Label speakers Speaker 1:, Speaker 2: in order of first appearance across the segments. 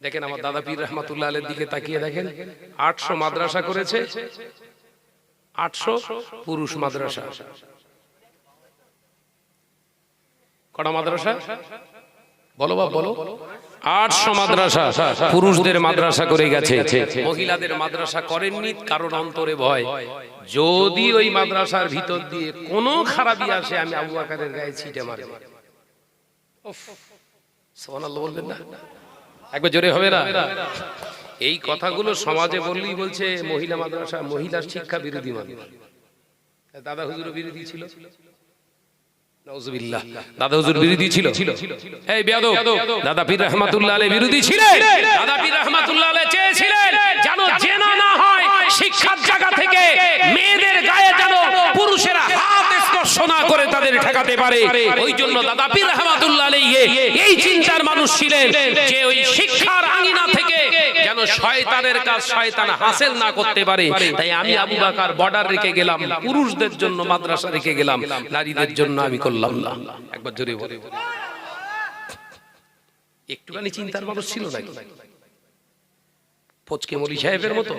Speaker 1: দেখেন আমার দাদা পীর রহমাতুল্লাহ আলের দিকে তাকিয়ে দেখেন আটশো মাদ্রাসা করেছে আটশো পুরুষ মাদ্রাসা। কটা মাদ্রাসা? বলো বাপ বলো। আটশো মাদ্রাসা। পুরুষদের মাদ্রাসা করে গেছে। মহিলাদের মাদ্রাসা করেননি কারণ অন্তরে ভয়। যদি ওই মাদ্রাসার ভিতর দিয়ে কোনো খারাপই আসে আমি আবু আকারের গায়ে ছিটে মারব। সুবহানাল্লাহ বলবেন না? একবার জোরে হবে না? এই কথাগুলো সমাজে বললেই বলছে মহিলা মাদ্রাসা মহিলা শিক্ষা বিরোধী মানুষ দাদা হুজুর বিরোধী ছিল? দাদা হুজুর বিরোধী ছিল। এই বেয়াদব দাদা পীর রহমাতুল্লাহ আলাইহ বিরোধী ছিলেন। দাদা পীর রহমাতুল্লাহ আলাইহ চেয়েছিলেন যেন জেনা না হয় শিক্ষার জায়গা থেকে মেয়েদের গায়ে যেন পুরুষেরা হাত স্পর্শ না করে তাদের ঠেকাতে পারে। ওই জন্য দাদা পীর রহমাতুল্লাহ আলাইহ এই চিন্তার মানুষ ছিলেন যে ওই শিক্ষার আঙিনা থেকে যেন শয়তানের কাজ শয়তান হাসিল না করতে পারে। তাই আমি আবু বাকার বর্ডার রেখে গেলাম, পুরুষদের জন্য মাদ্রাসা রেখে গেলাম, নারীদের জন্য আমি করলাম না। একবার জোরে বলে। একটুখানি চিন্তার মানুষ ছিল নাকি? ফচকে মলি সাহেবের মতো?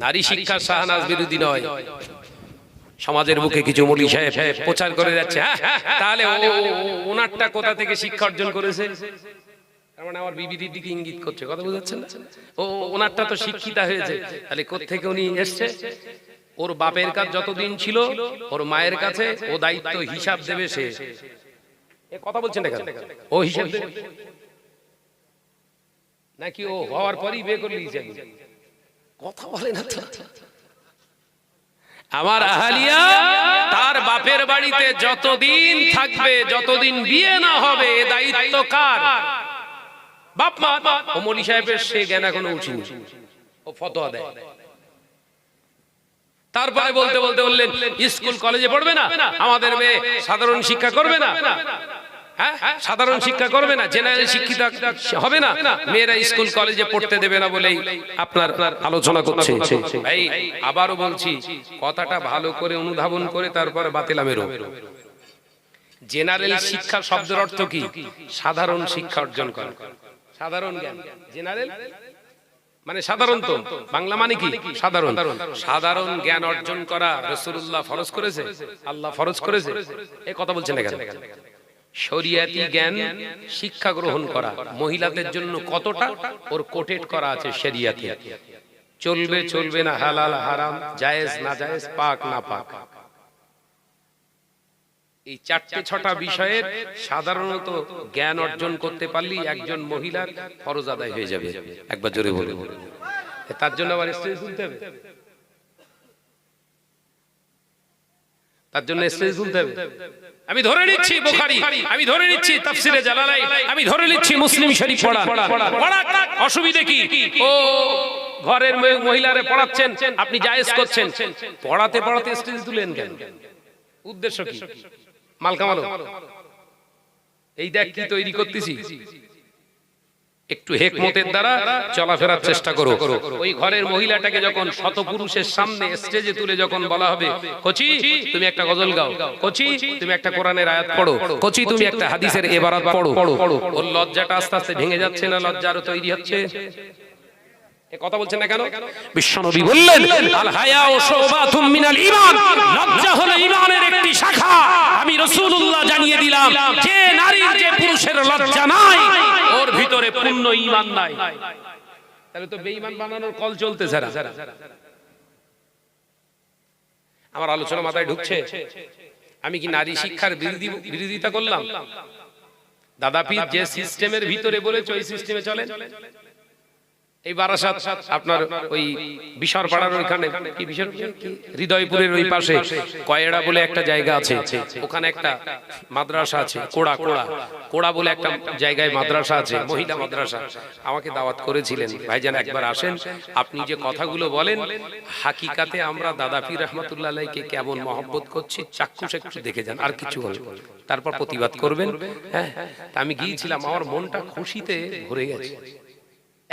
Speaker 1: নারী শিক্ষা শাহনাজ বিরোধী নয়। সমাজের বুকে কিছু মলি সাহেব প্রচার করে যাচ্ছে। হ্যাঁ, তাহলে ও- ও- ও- ওনারটা কোথা থেকে শিক্ষা অর্জন করেছে? মানে আমার বিবিধির দিকে ইঙ্গিত করছে। কথা বুঝাচ্ছেন ও ওনারটা তো শিক্ষিতা হয়েছে। তাহলে উনি এসছে? ওর বাপের কাজ যতদিন ছিল ওর মায়ের কাছে ও দায়িত্ব হিসাব দেবে সে। কথা বলছেন ও হিসাব নাকি ও হওয়ার পরই বিয়ে করলি কথা বলে না তো। আমার আহালিয়া তার বাপের বাড়িতে যতদিন থাকবে যতদিন বিয়ে না হবে এ দায়িত্ব কার? বাপ মা ও মলি সাহেবের সে জ্ঞান এখনও উঠিনি। ও ফতোয়া দেয়। তারপরে বলতে বলতে বললেন স্কুল কলেজে পড়বে না? আমাদের মেয়ে সাধারণ শিক্ষা করবে না। সাধারণ শিক্ষা করবে না, জেনারেল শিক্ষিত হবে না। মেয়েরা স্কুল, কলেজে পড়তে দেবে না বলেই আপনার আলোচনা করছে। ভাই আবারও বলছি, কথাটা ভালো করে অনুধাবন করে তারপরে বাতিলামেরও জেনারেল শিক্ষা শব্দের অর্থ কি? সাধারণ শিক্ষা অর্জন করা। সাধারণ জ্ঞান। জেনারেল? মানে সাধারণত বাংলা মানে কি? সাধারণ। সাধারণ জ্ঞান অর্জন করা রসুল্লাহ ফরজ করেছে? আল্লাহ ফরজ করেছে? এ কথা বলছেন এখানে শরিয়াতি জ্ঞান শিক্ষা গ্রহণ করা। মহিলাদের জন্য কতটা? ওর কোটেট করা আছে শরিয়াতে। চলবে চলবে না, হালাল, হারাম, জায়েজ না জায়েজ পাক, না পাক। এই চারটে, ছটা বিষয়ের সাধারণত জ্ঞান অর্জন করতে পারলি একজন মহিলার ফরজ আদায় হয়ে যাবে। একবার জোরে বলে তার জন্য আবার স্টেজ তুলতে হবে। তার জন্য স্টেজ তুলতে হবে। আমি ধরে নিচ্ছি বুখারী। আমি ধরে নিচ্ছি তাফসিরে জালালাইন। আমি ধরে নিচ্ছি মুসলিম শরীফ পড়া পড়া অসুবিধা কি? ও ঘরের মহিলারে পড়াচ্ছেন আপনি জায়েজ করছেন। পড়াতে পড়াতে স্টেজ তুলেন কেন? উদ্দেশ্য কি? মাল এই দেখ কি তৈরি করতেছি। একটু হেকমতের দ্বারা চলাফেরার চেষ্টা করো। ওই ঘরের মহিলাটাকে যখন শতপুরুষের সামনে স্টেজে তুলে যখন বলা হবে, কচি, তুমি একটা গজল গাও। কচি, তুমি একটা কোরআনের আয়াত পড়ো। কচি, তুমি একটা হাদিসের এবারাত পড়ো। ওর লজ্জাটা আস্তে আস্তে ভেঙে যাচ্ছে না? লজ্জা আরও তৈরি হচ্ছে? কথা বলছেন না কেন? বিশ্বনবী বললেন আল হায়া ও শুবাতুম মিনাল ঈমান লজ্জা হলো ঈমানের একটি শাখা। আমি রাসূলুল্লাহ জানিয়ে দিলাম যে নারীর যে পুরুষের লজ্জা নাই ওর ভিতরে পূর্ণ ঈমান নাই। তাহলে তো বেঈমান বানানোর কল চলতেছে না। আমার আলোচনা মাথায় ঢুকছে। আমি কি নারী শিক্ষার বিরোধী বিরোধিতা করলাম? দাদা পীর যে সিস্টেমের ভিতরে বলেছে ওই সিস্টেমে চলে এই বারাসাত আপনার ওই বিশার পাড়ার ওইখানে, কি বিশার হৃদয়পুরের ওই পাশে, কয়েড়া বলে একটা জায়গা আছে, ওখানে একটা মাদ্রাসা আছে, কোড়া কোড়া কোড়া বলে একটা জায়গায় মাদ্রাসা আছে, মহিলা মাদ্রাসা। আমাকে দাওয়াত করেছিলেন, ভাইজান একবার আসেন, আপনি যে কথাগুলো বলেন, হাকিকাতে আমরা দাদা পীর রহমতুল্লাহ আলাইকে কেমন মহব্বত করছি, চাক্ষুষ একটু দেখে যান, আর কিছু হবে তারপর প্রতিবাদ করবেন হ্যাঁ? আমি গিয়েছিলাম, আমার মনটা খুশিতে ভরে গেছে।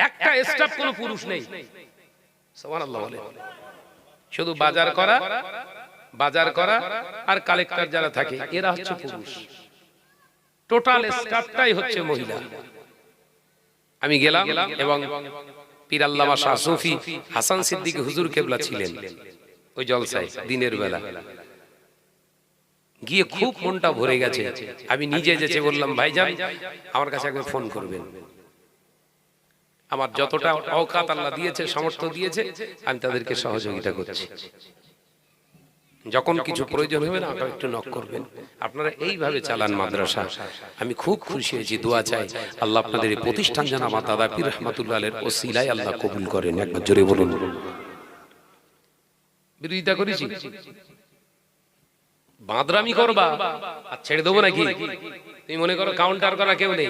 Speaker 1: একটা স্টাফ কোনো পুরুষ নেই। সুবহানাল্লাহ বলে। শুধু বাজার করা বাজার করা আর কালেক্টর যারা থাকে এরা হচ্ছে পুরুষ। টোটাল স্টাফটাই হচ্ছে মহিলা। আমি গেলাম এবং পীর আল্লামা শাহ সুফি হাসান সিদ্দিক হুজুর কেবলা ছিলেন ওই জলসায় দিনের বেলা। গিয়ে খুব মনটা ভরে গেছে। আমি নিজে যেতে বললাম ভাইজান আমার কাছে একবার ফোন করবেন। আমার যতটা অকাত আল্লাহ দিয়েছে সামর্থ্য দিয়েছে আমি তাদেরকে সহযোগিতা করছি। যখন কিছু প্রয়োজন হবে না আমাকে একটু নক করবেন। আপনারা এইভাবে চালান মাদ্রাসা। আমি খুব খুশি হয়েছি দোয়া চাই। আল্লাহ আপনাদের এই প্রতিষ্ঠান যেন আমার দাদা পীর রহমাতুল্লাহ ও সিলাই আল্লাহ কবুল করেন। একবার জোরে বলুন। বিরোধিতা করেছি? বাঁদরামি করবা আর ছেড়ে দেবো নাকি? তুমি মনে করো কাউন্টার করা কেউ নেই।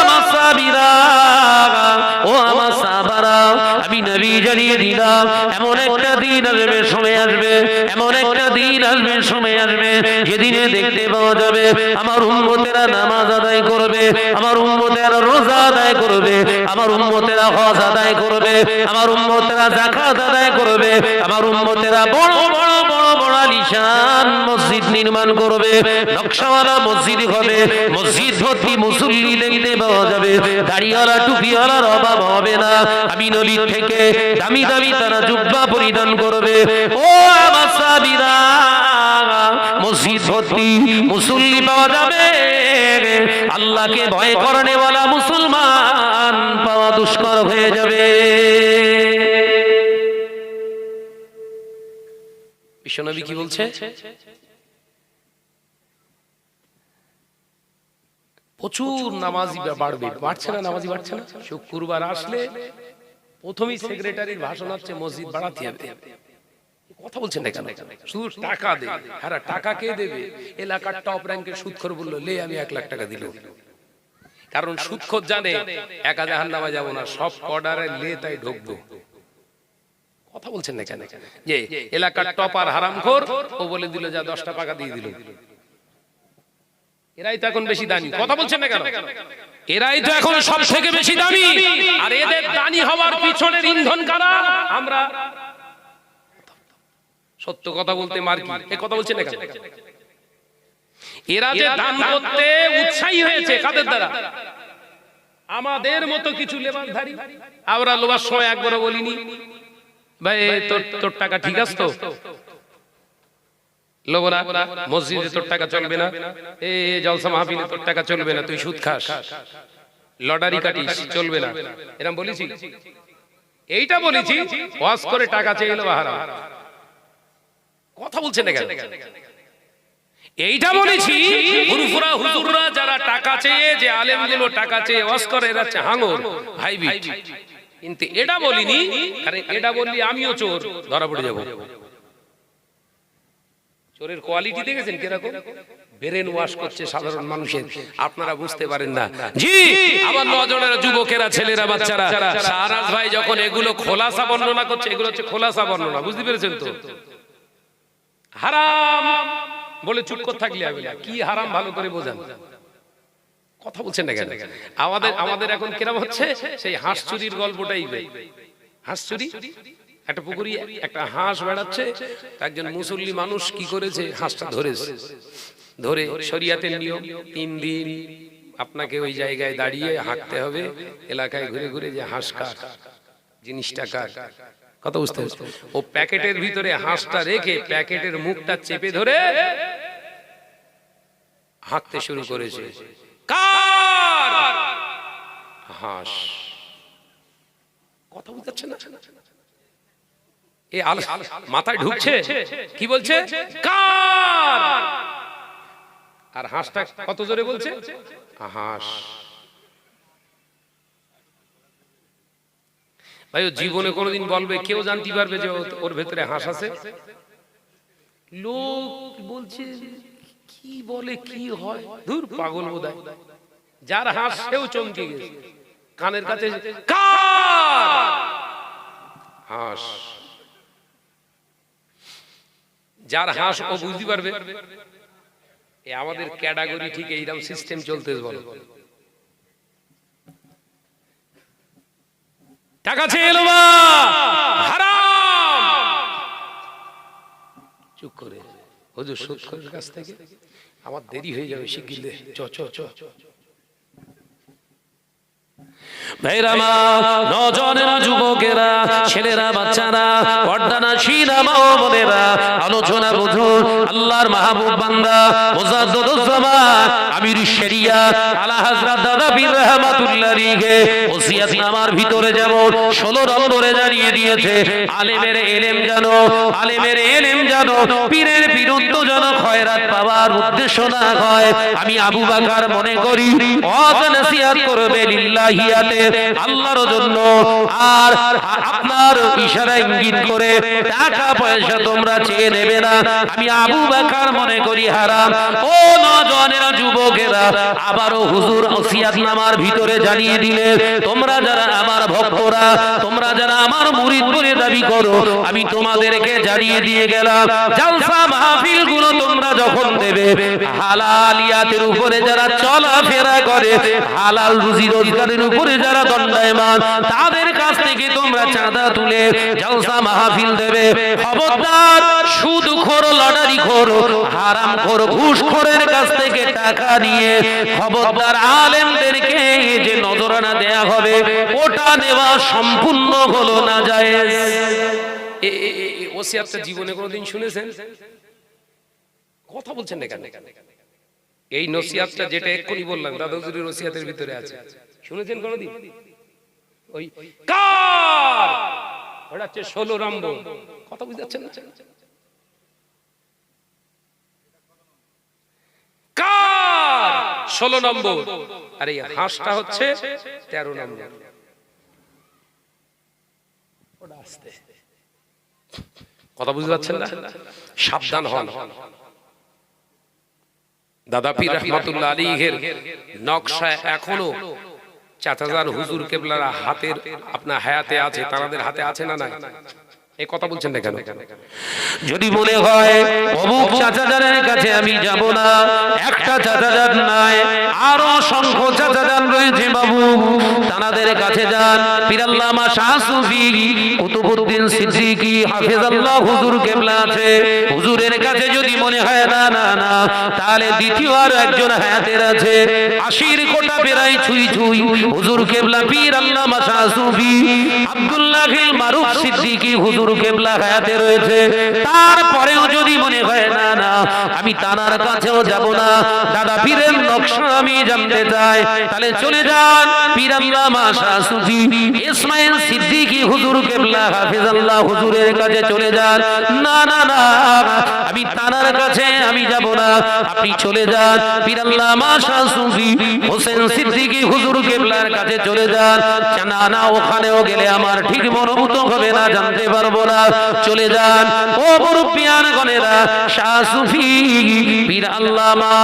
Speaker 2: আমার সাবিরা ও আমার সাহাবারা, আমি নবী জানিয়ে দিলাম, এমন একটা দিন আসবে, সময় আসবে, এমন একটা দিন আসবে, সময় আসবে, যেদিনে দেখতে পাওয়া যাবে, আমার উম্মতেরা নামাজ আদায় করবে, আমার উম্মতেরা রোজা আদায় করবে, আমার উম্মতেরা হজ আদায় করবে, আমার উম্মতেরা জাকাত আদায় করবে, আমার উম্মতেরা বড় বড় আলিশান মসজিদ নির্মাণ করবে, নকশাওয়ালা মসজিদ হবে, মসজিদ ভর্তি মুসল্লি দেখতে পাওয়া যাবে। দাড়িওয়ালা টুপিওয়ালার অভাব হবে না। আমি নলির থেকে দামি দামি তারা জুব্বা পরিধান করবে। ও আমার সাবিরা, মসজিদ ভর্তি মুসল্লি পাওয়া যাবে। আল্লাহকে ভয় করনে বলা মুসলমান পাওয়া দুষ্কর হয়ে যাবে।
Speaker 1: বিশ্বনবী কি বলছে? প্রচুর নামাজি বাড়বে। বাড়ছে না। নামাজি বাড়ছে না? শুক্রবার আসলে প্রথমেই সেক্রেটারির ভাষণ হচ্ছে মসজিদ বাড়াতে হবে। কথা বলছেন না কেন? শুধু টাকা দে হ্যাঁ টাকা কে দেবে? এলাকার টপ র্যাঙ্কের সুদখোর বলল লে আমি এক লাখ টাকা দিল। কারণ সুদখোর জানে একা জাহান নামা যাব না সব অর্ডারে লে তাই ঢুকবো। কথা বলছেন না কেন? যে এলাকার টপার হারামখোর ও বলে দিল যা দশটা টাকা দিয়ে দিল। এরাই তো এখন বেশি দামি। কথা বলছেন না কেন? এরাই তো এখন সব থেকে বেশি দামি। আর এদের দানি হওয়ার পিছনের ইন্ধন কারা? আমরা। সত্য কথা বলতে মার কি? এ কথা বলছেন না কেন? এরা যে দান করতে উৎসাহী হয়েছে কাদের দ্বারা? আমাদের মতো কিছু লেবাসধারী আমরা লোবার সময় একবারও বলিনি। ভাই তোর তোর টাকা ঠিক আছে তো? লোবরা মসজিদে তোর টাকা চলবে না। এ জলসা মাহফিলে তোর টাকা চলবে না তুই সুদ খাস। লটারি কাটিস চলবে না। এরকম বলেছি? এইটা বলেছি ওয়াজ করে টাকা চেয়ে এলো হারাম কথা বলছেন না কেন? এইটা বলেছি হুরফুরা হুজুররা যারা টাকা চেয়ে যে আলেমগুলো টাকা চেয়ে ওয়াজ করে এরা হাঙর। হাইব্রিড কিন্তু এটা বলিনি, কারণ এটা বললি আমিও চোর, ধরা পড়ে যাব। চোরের কোয়ালিটি দেখেছেন কীরকম? ব্রেন ওয়াশ করছে সাধারণ মানুষের। আপনারা বুঝতে পারেন না। জি আমার নজনের যুবকেরা, ছেলেরা, বাচ্চারা সারাজ ভাই যখন এগুলো খোলাসা বর্ণনা করছে, এগুলো হচ্ছে খোলাসা বর্ণনা, বুঝতে পেরেছেন তো? হারাম বলে চুপ করে থাকলে হবে কি হারাম ভালো করে বোঝান। কথা বলছেন না কেন? আমাদের আমাদের এখন কিরম হচ্ছে সেই হাঁস চুরির গল্পটাই হাঁস চুরি? একটা পুকুরি একটা হাঁস বেড়াচ্ছে একজন মুসল্লি মানুষ কি করেছে? হাঁসটা ধরেছে। ধরে শরিয়াতের নিয়ম তিন দিন আপনাকে ওই জায়গায় দাঁড়িয়ে হাঁটতে হবে এলাকায় ঘুরে ঘুরে যে হাঁস কার জিনিসটা কার কথা বুঝতে ও প্যাকেটের ভিতরে হাঁসটা রেখে প্যাকেটের মুখটা চেপে ধরে হাঁকতে শুরু করেছে। কার হাঁস। কথা বুঝতে না? এ আল- মাথায় ঢুকছে? কি বলছে? কার! আর হাঁসটা কত জোরে বলছে? হাঁস। ভাই ও জীবনে কোনোদিন বলবে কেউ জানতে পারবে যে ওর ভেতরে হাঁস আছে? লোক বলছে কি বলে, কি হয়? দূর পাগল বোধহয়। যার হাঁস সেও চমকে গেছে। কানের কাছে হাঁস। যার হাঁস ও বুঝতে পারবে আমাদের ক্যাটাগরি ঠিক এইরকম সিস্টেম চলতে বলো। টাকা চেয়ে হারাম! চুপ করে। হুজুর সুদ কাছ থেকে? আমার দেরি হয়ে যাবে শিগগির চ চ চ।
Speaker 2: আমির ভিতরে যেমন 16 নম্বরে জানিয়ে দিয়েছে, আলেমের এলেম জানো আলেমের এলেম জানো পীরের বীরত্ব যেন খয়রাত পাওয়ার উদ্দেশ্য না হয়, আমি আবু বকর মনে করি নসিহত করবে নামার ভিতরে জানিয়ে দিলে, তোমরা যারা আমার ভক্তরা, তোমরা যারা আমার মুরিদ বলে দাবি করো, আমি তোমাদেরকে জানিয়ে দিয়ে গেলাম, জালসা মাহফিলগুলো তোমরা যখন দেবে হালালিয়াতের উপরে যারা চলাফেরা করে, হালাল রুজি রোজগারের উপরে যারা দণ্ডায়মান, তাদের কাছ থেকে তোমরা চাঁদা তুলে জালসা মাহফিল দেবে। খবরদার সুদ খোর লটারি খোর হারাম খোর ঘুষ খোরের কাছ থেকে টাকা নিয়ে খবরদার আলেমদেরকে যে নজরানা দেয়া হবে, ওটা নেওয়া সম্পূর্ণ হলো না যায়
Speaker 1: ওসিয়াতটা জীবনে কোনোদিন শুনেছেন? কথা বলছেন না কেন? এই নসিয়াতটা যেটা এক্ষুনি বললাম দাদা হুজুরের নসিয়াতের ভিতরে আছে। শুনেছেন কোনোদিন? ওই কার? ওটা হচ্ছে ষোলো নম্বর। কথা বুঝতে পারছেন না? কার? ষোলো নম্বর। আর এই হাঁসটা হচ্ছে তেরো নম্বর। ওটা আসতে। কথা বুঝতে পারছেন না? সাবধান হন। দাদা পীর রহমতুল্লাহ আলীহের নকশা এখনও চাচাজার হুজুর কেবলারা হাতের আপনার হায়াতে আছে তাদের হাতে আছে না নাই? এই কথা বলছেন না কেন?
Speaker 2: যদি মনে হয় অমুক চাচাজারের কাছে আমি যাব না একটা চাচাজার নাই আরও অসংখ্য চাচাজান রয়েছে বাবু। তানাদের কাছে যান পিরাল্লামা শাহ সুফি কুতুবউদ্দিন সিদ্দিকী হাফেজাল্লাহ হুজুর কেবলা আছে। হুজুরের কাছে যদি মনে হয় না না না তাহলে দ্বিতীয় আর একজন হায়াতের আছে। আশির কোটা পেরাই ছুই ছুই হুজুর কেবলা পীর আল্লামা শাহ সুফি আব্দুল্লাহ মারুফ সিদ্দিকী হুজুর কেবলা হায়াতে রয়েছে। তারপরেও যদি মনে হয়, না না, আমি তানার কাছেও যাব না। দাদা পীরের নকশা আমি জানতে চাই। তাহলে চলে যান, পীর আল্লামা শাহ সুফি ইসমাইল সিদ্দিকী হুজুর কেবলা হাফিজাল্লাহ হুজুরের কাছে চলে যান। না না না, আমি তানার কাছে আমি যাব না। আপনি চলে যান, পীর আল্লামা শাহ সুফি হোসেন সিদ্দিকী হুজুর কেবলার কাছে চলে যান। না না, ওখানেও গেলে আমার ঠিক মনোভূত হবে না, জানতে পারব। না চলে যান। ও মুরব্বিয়ান গণেরা শাহ সুফি পীর আল্লামা,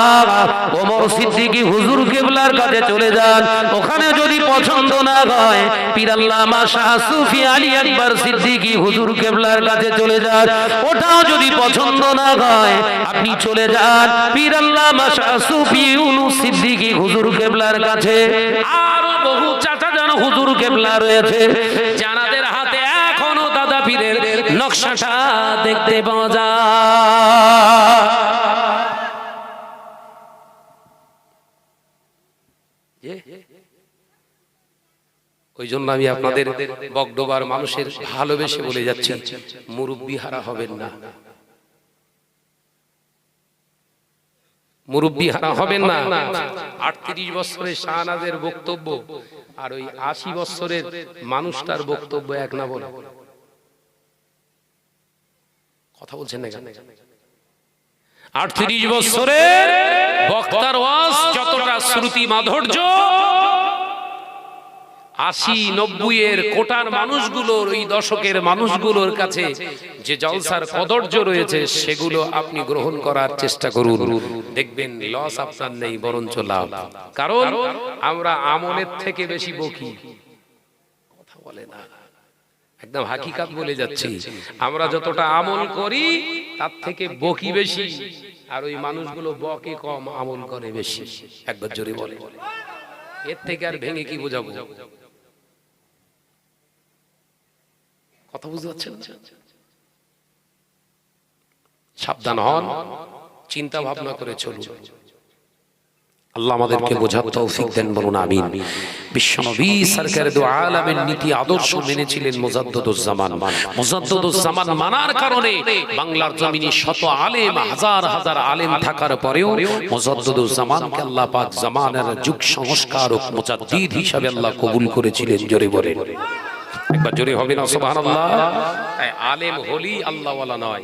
Speaker 2: ওমর সিদ্দিকী হুজুর কেবলার কাছে চলে যান। ওখানে যদি পছন্দ না হয়, পীর আল্লামা শাহ সুফি আলী আকবর সিদ্দিকী হুজুর কেবলার কাছে চলে যান। ওটাও যদি পছন্দ না হয়, আপনি চলে যান। পীর আল্লামা শাহ সুফি ইউনুস সিদ্দিকী হুজুর কেবলার কাছে। আরও বহু চাচা জান হুজুর কেবলা রয়েছে। নকশাটা দেখতে পাওয়া যায়।
Speaker 1: ওই জন্য আমি আপনাদের বগডোবার মানুষের ভালোবেসে বলে যাচ্ছি মুরব্বী হারা হবেন না। মুরব্বী হারা হবেন না। আটত্রিশ বছরের শাহনাজের বক্তব্য আর ওই আশি বছরের মানুষটার বক্তব্য এক না বলে। কথা বলছেন না কেন? আটত্রিশ বছরের বক্তার ওয়াজ যতটা শ্রুতি মাধুর্য আশি নব্বই এর কোটার মানুষগুলোর ওই দশকের মানুষগুলোর কাছে যে জলসার কদর্য রয়েছে সেগুলো আপনি গ্রহণ করার চেষ্টা করুন। দেখবেন লস আপনার নেই বরঞ্চ লাভ। কারণ আমরা আমলের থেকে বেশি বকি। কথা বলে না। একদম হাকিকাত বলে যাচ্ছি। আমরা যতটা আমল করি তার থেকে বকি বেশি। আর ওই মানুষগুলো বকে কম আমল করে বেশি। একবার জোরে বলে এর থেকে আর ভেঙে কি বোঝাবো? কথা বুঝতে পারছেন সাবধান হন চিন্তা ভাবনা করে চলুন। আল্লাহ আমাদেরকে বোঝার তৌফিক দেন বলুন, আমিন। বিশ্বনবী সরকার দু আলামের নীতি আদর্শ মেনেছিলেন মুজাদ্দুজ্জামান মুজাদ্দুজ্জামান মানার কারণে বাংলার জমিনে শত আলেম, হাজার হাজার আলেম থাকার পরেও মুজাদ্দুজ্জামানকে আল্লাহ পাক জামানের যুগ সংস্কারক মুজাদ্দিদ হিসাবে আল্লাহ কবুল করেছিলেন জোরে বলেন। একবার জোরে হবে না, সুবহানাল্লাহ? আলেম হলি আল্লাহওয়ালা নয়।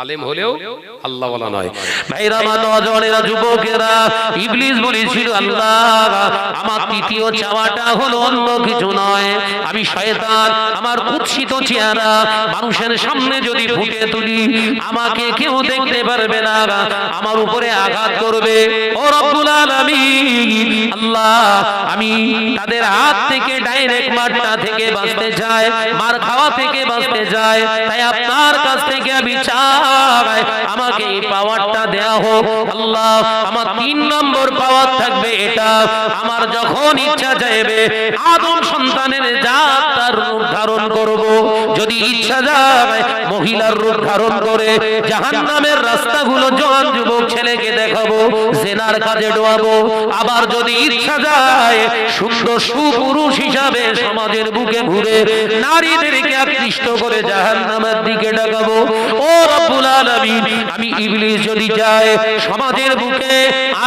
Speaker 1: আলেম হলেও আল্লাহওয়ালা নয়।
Speaker 2: ভাইরা নজনেরা যুবকেরা, ইবলিস বলেছিল, আল্লাহ, আমার তৃতীয় চাওয়াটা হলো অন্য কিছু নয়। আমি শয়তান, আমার কুৎসিত চেহারা, মানুষের সামনে যদি ফুটে তুলি, আমাকে কেউ দেখতে পারবে না, আমার উপরে আঘাত করবে। ও রব্বুল আলামিন, আল্লাহ, আমি তাদের হাত থেকে ডাইরেক্ট মারটা থেকে বাঁচতে চাই, মার খাওয়া থেকে বাঁচতে চাই, তাই আপনার কাছ থেকে আমি চাই আমাকে এই পাওয়ারটা দেয়া হোক। আল্লাহ, আমার তিন নম্বর পাওয়ার থাকবে এটা। আমার যখন ইচ্ছা চাইবে আদম সন্তানের জাত রূপ ধারণ করব। যদি ইচ্ছা যায়, মহিলার রূপ ধারণ করে, জাহান্নামের রাস্তাগুলো জোয়ান যুবক ছেলেকে দেখাবো, জেনার কাজে ডোয়াবো। আবার যদি ইচ্ছা যায় সুন্দর সুপুরুষ হিসাবে সমাজের বুকে ঘুরে নারীদেরকে আকৃষ্ট করে জাহান্নামের দিকে ডাকাবো। ও রব্বুল আলামিন। আমি ইবলিস যদি যায় সমাজের বুকে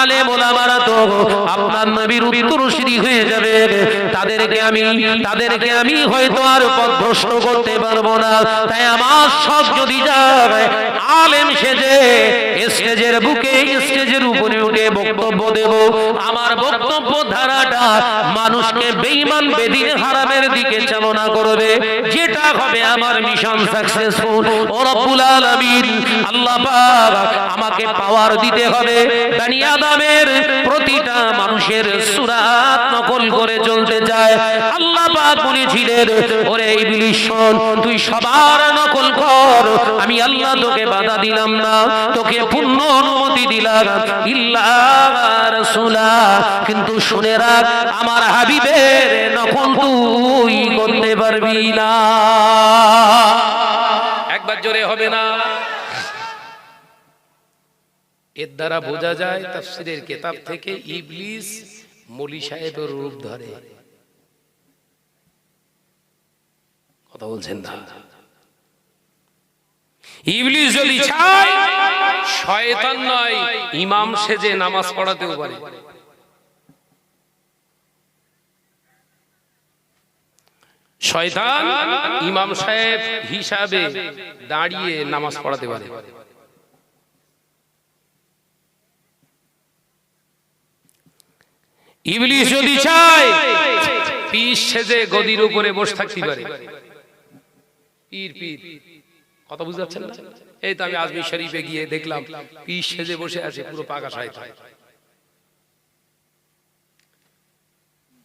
Speaker 2: আলেম ওলামারা তো আপনার নবীর উত্তরসূরি হয়ে যাবে। তাদেরকে আমি তাদেরকে আমি হয়তো আর পথভ্রষ্ট করতে পারব না। তাই আমার সব যদি যায়, আলেম সেজে স্টেজের বুকে, স্টেজের উপরে উঠে বক্তব্য দেব। আমার বক্তব্য ধারাটা মানুষকে বেদিন হারামের দিকে চালনা করবে। যেটা হবে আমার মিশন সাকসেসফুল ও রব্বুল আলামিন আল্লাহ পাক আমাকে পাওয়ার দিতে হবে। বানি প্রতিটা মানুষের সুরাত নকল করে চলতে চায়। আল্লাহ পাক বলেছিলেন, ওরে ইবলিস শোন, তুই সবার নকল কর। আমি আল্লাহ তোকে বাধা দিলাম না, তোকে পূর্ণ অনুমতি দিলাম। ইল্লা কিন্তু শুনে রাখ, আমার হাবিবের নকল তুই করতে পারবি না।
Speaker 1: একবার জোরে হবে না। এর দ্বারা বোঝা যায় তাফসিরের কেতাব থেকে ইবলিস মলি সাহেবের রূপ ধরে। কথা বলছেন না। ইবলিস যদি চায়, শয়তান নয়, ইমাম সেজে নামাজ পড়াতেও পারে। শয়তান ইমাম সাহেব হিসাবে দাঁড়িয়ে নামাজ পড়াতে পারে। ইবলিস যদি চায় পিস সেজে গদির উপরে বসে থাকতে পারে। পীর। পীর কথা বুঝতে পারছেন না? এই তো আমি আজমি শরীফে গিয়ে দেখলাম পিস সেজে বসে আছে পুরো পাকা শয়তান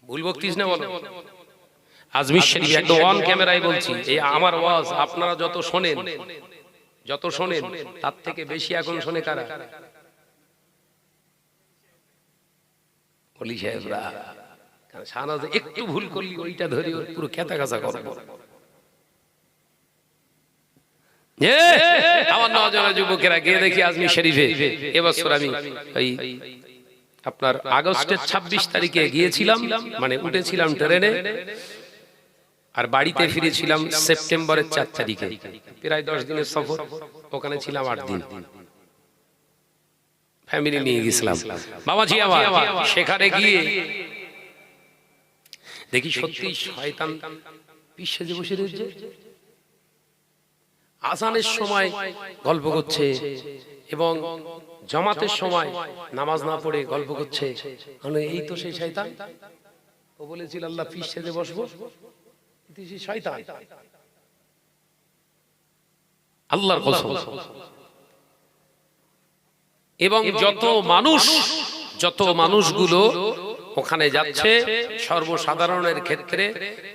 Speaker 1: ভুল বকতিস না বলো? আজমির শরীফ একদম অন ক্যামেরায় বলছি এই আমার ওয়াজ আপনারা যত শোনেন যত শোনেন তার থেকে বেশি এখন শোনে কারা? সাহেবরা কারণ শাহনাজ একটু ভুল করলি, ওইটা ধরে ওর পুরো খেতা করব। আমার নজনা যুবকেরা, গিয়ে দেখি আজমি শরীফে। এবছর আমি ওই আপনার আগস্টের ২৬ তারিখে গিয়েছিলাম মানে উঠেছিলাম ট্রেনে, আর বাড়িতে ফিরেছিলাম সেপ্টেম্বরের চার তারিখে। প্রায় দশ দিনের সফর, ওখানে ছিলাম আট দিন। ফ্যামিলি নিয়ে গেছিলাম। বাবাজি আমার সেখানে গিয়ে দেখি সত্যি শয়তান বিশ্বে যে বসে রয়েছে। আজানের সময় গল্প করছে এবং জমাতের সময় নামাজ না পড়ে গল্প করছে। মানে এই তো সেই শয়তান। ও বলেছিল আল্লাহ পিস সেজে বসবো। শয়তান। আল্লাহর কসম। এবং যত মানুষ যত মানুষগুলো ওখানে যাচ্ছে সর্বসাধারণের ক্ষেত্রে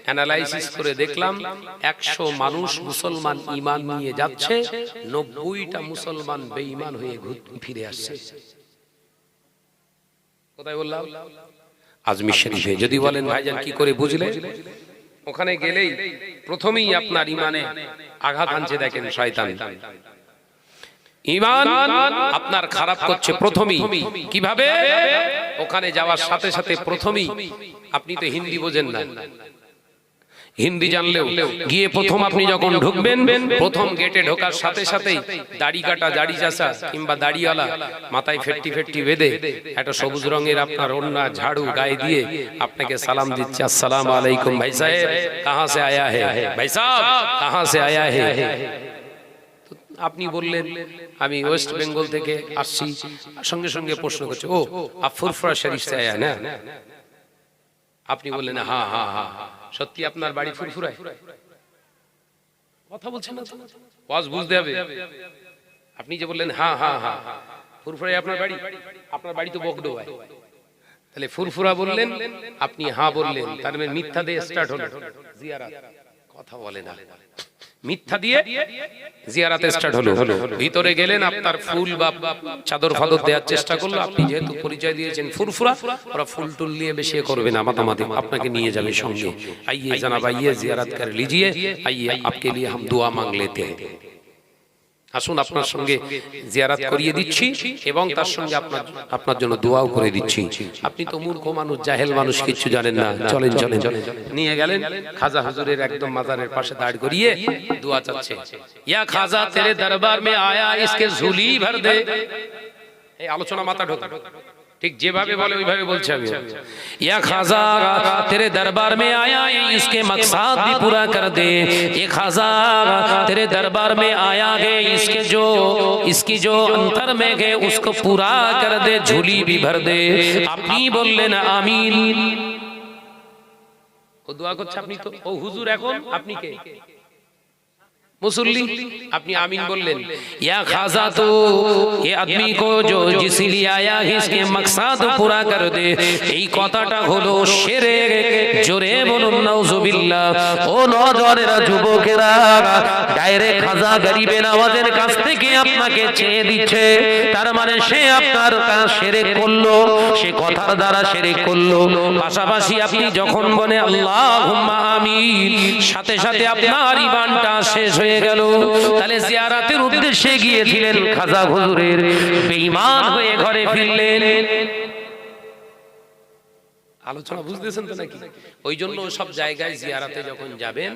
Speaker 1: অ্যানালাইসিস করে দেখলাম একশো মানুষ মুসলমান ইমান নিয়ে যাচ্ছে নব্বইটা মুসলমান বেঈমান হয়ে ঘুর- ফিরে আসছে। কোথায় বললাম? আজমির শরীফে যদি বলেন ভাইজান কি করে বুঝলে? ওখানে গেলেই প্রথমেই আপনার ইমানে আঘাত আনছে দেখেন শয়তান। ইমান আপনার খারাপ করছে প্রথমেই। কীভাবে? ওখানে যাওয়ার সাথে সাথে প্রথমেই। আপনি তো হিন্দি বোঝেন না। হিন্দি জানলেও। গিয়ে প্রথম আপনি যখন ঢুকবেন প্রথম গেটে ঢোকার সাথে সাথেই দাড়ি কাটা দাড়ি চাষা কিংবা দাড়িওয়ালা মাথায় ফেটটি ফেটটি বেঁধে একটা সবুজ রঙের আপনার অন্য ঝাড়ু গায়ে দিয়ে আপনাকে সালাম দিচ্ছে। আসসালাম আলাইকুম ভাই সাহেব। কাহা সে আয়া হে? ভাই সাহেব। কাহা সে আয়া হে? আপনি বললেন আমি ওয়েস্ট বেঙ্গল থেকে আসছি। সঙ্গে সঙ্গে প্রশ্ন করছে ও আপ ফুরফুরা শরীফ সে না? আপনি বললেন হ্যাঁ হ্যাঁ হ্যাঁ সত্যি আপনার বাড়ি ফুরফুরায় কথা বলছেন না ওয়াজ বুঝতে হবে। আপনি যে বললেন হ্যাঁ হ্যাঁ হ্যাঁ ফুরফুরায় আপনার বাড়ি? আপনার বাড়ি তো বকডোয়ায় তাহলে ফুরফুরা বললেন আপনি হ্যাঁ বললেন তার মানে মিথ্যা দিয়ে স্টার্ট হলো। জিয়ারাত। কথা বলে না। মিথ্যা দিয়ে জিয়ারাতে স্টার্ট হলো। ভিতরে গেলেন, আপনার ফুল বা চাদর ফাদর দেওয়ার চেষ্টা করল। আপনি যেহেতু পরিচয় দিয়েছেন ফুরফুরা, ওরা ফুল টুল নিয়ে বেশি করবেন আমাদের মাতামাতি। আপনাকে নিয়ে যাবে সঙ্গে। আইয়ে জানাব, আইয়ে জিয়ারাত কর লিজিয়ে, আইয়ে আপকে লিয়ে হাম দোয়া মাং লেতে হ্যাঁ আসুন আপনার সঙ্গে জিয়ারাত করিয়ে দিচ্ছি এবং তার সঙ্গে আপনার আপনার জন্য দোয়াও করে দিচ্ছি। আপনি তো মূর্খ মানুষ জাহেল মানুষ কিছু জানেন না। চলেন চলেন নিয়ে গেলেন খাজা হুজুরের একদম মাজারের পাশে দাঁড় করিয়ে দোয়া চাচ্ছে। ইয়া খাজা তেরে দরবার মে আয়া ইসকে ঝুলি ভর দে। এই আলোচনা মাথা ঢোকা। ঠিক যেভাবে বলে ওইভাবে বলছি আমি ইয়া খাজা তেরে দরবার में आया है इसके मकसद भी पूरा कर दे ये खाजा तेरे दरबार में आया है इसके जो इसकी जो अंतर में है उसको पूरा कर दे झोली भी भर दे আপনি বললেন আমিন ও দোয়া করছে আপনি তো ও হুজুর এখন আপনি কে মুসল্লি, আপনি আমিন বললেন। ইয়া খাজা তো এ আদমি কো জো জিসিলিয়া আয়া হিসকে মকসাদ পুরা কর দে। এই কথাটা হলো শেরে জোরে বলুন, নাউজুবিল্লাহ।
Speaker 2: ও নজরের, যুবকেরা, ডাইরেক্ট খাজা গরিবের আওয়াজের কাছ থেকে আপনাকে চেয়ে দিচ্ছে। তার মানে সে আপনার কাজ শেরে করল, সে কথার দ্বারা শেরে করল। পাশাপাশি আপনি যখন বলে আল্লাহুম্মা আমিন, সাথে সাথে আপনার ইমানটা শেষ হয়ে গেল। তাহলে জিয়ারাতের উদ্দেশ্যে গিয়েছিলেন খাজা হুজুরের। বেঈমান হয়ে ঘরে ফিরলেন।
Speaker 1: আলোচনা বুঝতেছেন তো নাকি? ওই জন্য সব জায়গায় জিয়ারাতে যখন যাবেন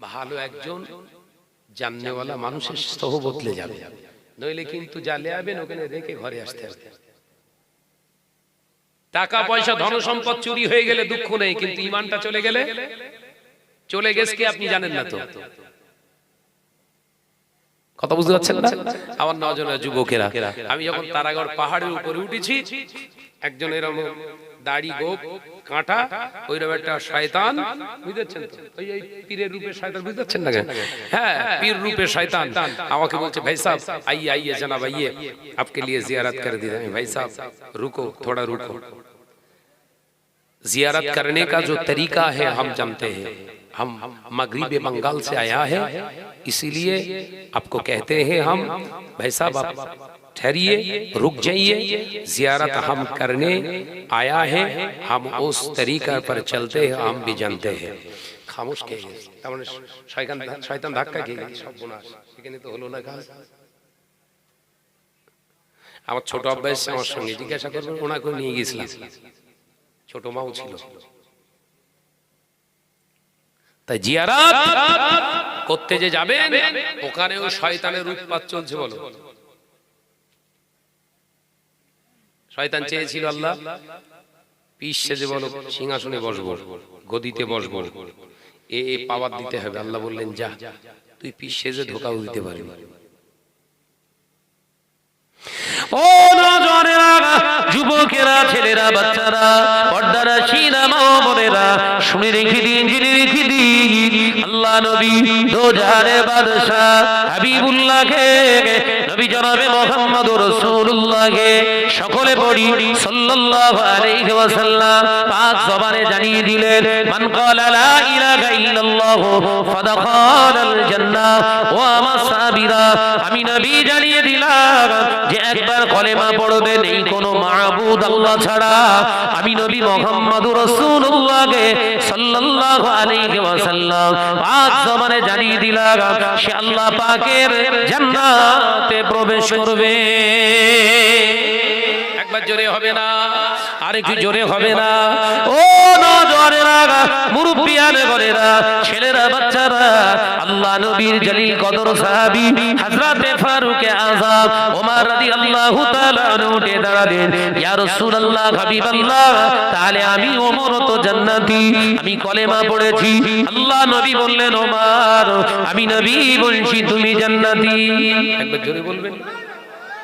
Speaker 1: ভালো একজন জাননেওয়ালা মানুষের সহ বদলে যাবে। নইলে কিন্তু জালে আবেন ওখানে রেখে ঘরে আসতে আসতে টাকা পয়সা ধন সম্পদ চুরি হয়ে গেলে দুঃখ নেই কিন্তু ইমানটা চলে গেলে? চলে গেছে কি আপনি জানেন না তো? কথা বুঝতে পারছেন না? আমার নজনা যুবকেরা। আমি যখন তারাগড় পাহাড়ের উপরে উঠেছি একজন এরম দাড়ি গোপ কাঁটা ওই রকম একটা শয়তান বুঝতেছেন ওই এই পীরের রূপে শয়তান বুঝতেছেন না হ্যাঁ পীর রূপে শয়তান। আমাকে বলছে ভাই সাহেব আইয়ে আইয়ে জনাব আইয়ে। আপকে লিয়ে জিয়ারত করে দিলাম ভাই সাহেব রুকো থোড়া রুকো। जियारत करने का जो तरीका है हम जानते हैं हम मगरिब बंगाल से आया है इसीलिए आपको कहते हैं हम भाई साहब आप ठहरिए रुक जाइए जियारत हम करने आया है हम उस तरीका पर चलते हैं हम भी जानते हैं খামোশ খেয়ে গেছে তার মানে শয়তান শয়তান ধাক্কা খেয়ে গেছে সব বোনাস এখানে তো হলো না কাজ আমার ছোট অভ্যাস আমার সঙ্গে জিজ্ঞাসা করবেন ওনাকে নিয়ে গেছিলাম ছোট মাও ছিল। তাই জিয়ারাত করতে যে যাবেন, ওখানেও শয়তানের উৎপাত চলছে বলো। শয়তান চেয়েছিল আল্লাহ পিস সেজে বলো, সিংহাসনে বসবো, গদিতে বসবো। এ পাওয়ার দিতে হবে। আল্লাহ বললেন, যা, তুই পিস সেজে ধোকাও দিতে পারবি।
Speaker 2: যুবকেরা ছেলেরা বাচ্চারা পর্দারা শিরা মা বোনেরা শুনে রেখে দিন জেনে রেখে দিন। আল্লাহ নবী দো বাদশাহ হাবিবুল্লাহকে, নবী জনাবে মোহাম্মদ রাসূলুল্লাহকে সকলে পড়ি, সাল্লাল্লাহু আলাইহি ওয়াসাল্লাম পাক জবানে জানিয়ে দিলেন, মান ক্বালা লা ইলাহা ইল্লাল্লাহ ফাদাখালাল জান্নাহ। ওয়া আমা সাবিরা আমি নবী জানিয়ে দিলাম যে একবার কলেমা পড়বে নেই কোনো মাবুদ আল্লাহ ছাড়া। আমি নবী মুহাম্মদুর রাসূলুল্লাহকে সাল্লাল্লাহু আলাইহি ওয়াসাল্লাম পাক জবানে জানিয়ে দিলাম সে আল্লাহ পাকের জান্নাতে প্রবেশ করবে।
Speaker 1: একবার জোরে হবে না
Speaker 2: আর একটু জোরে হবে না। ও নজরেরা মুরব্বিয়ানে বলেরা ছেলেরা বাচ্চারা আল্লাহ নবীর জলিল কদর সাহাবী হযরতে ফারুক আযম ওমর রাদিয়াল্লাহু তাআলা উঠে দাঁড়ালেন। ইয়া রাসূলুল্লাহ হাবিবাল্লাহ তাহলে আমি ওমর তো জান্নাতি আমি কলেমা পড়েছি। আল্লাহ নবী বললেন ওমর আমি নবী বলছি তুমি জান্নাতি।
Speaker 1: একবার জোরে বলবেন।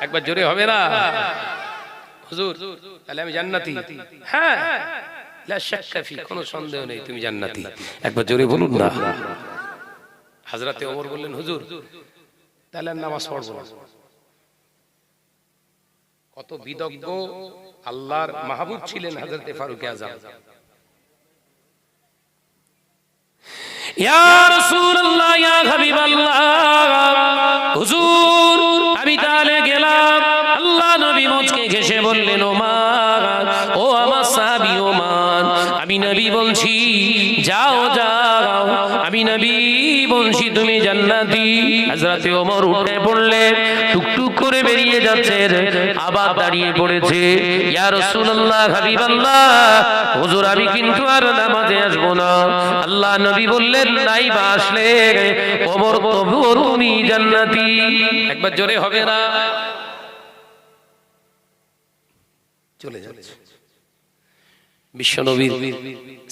Speaker 1: একবার জোরে হবে না? হুজুর, তাহলে আমি জান্নাতি। হ্যাঁ কোনো সন্দেহ নেই, তুমি জান্নাতি। একবার জোরে বলুন না। হযরতে ওমর বললেন, হুজুর, তাহলে নামাজ পড়ব না। কত বিদগ্ধ আল্লাহর মাহবুব ছিলেন হযরতে ফারুক আযম
Speaker 2: ইয়া রাসূলুল্লাহ, ইয়া হাবিবাল্লাহ, হুজুর, আমি তাহলে গেলাম, আল্লাহ নবী মুচকে বললেন ওমান ও আমার সাহাবী ওমান আমি নবী বলছি, যাও যাও, আমি নবী বলছি, তুমি জান্নাতি। হযরতে ওমর উঠে পড়লেন টুকটুক করে বেরিয়ে যাচ্ছে, আবার দাঁড়িয়ে পড়েছে। ইয়া রাসূলুল্লাহ, হাবিবাল্লাহ, হুজুর, আমি কিন্তু আর নামাজে আসব না। আল্লাহ নবী বললেন, নাই বা আসলে, ওমর তবুও তুমি জান্নাতি।
Speaker 1: একবার জোরে হবে না? চলে যাচ্ছে। বিশ্বনবীর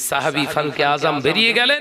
Speaker 1: সাহাবি ফালকে আজম বেরিয়ে গেলেন।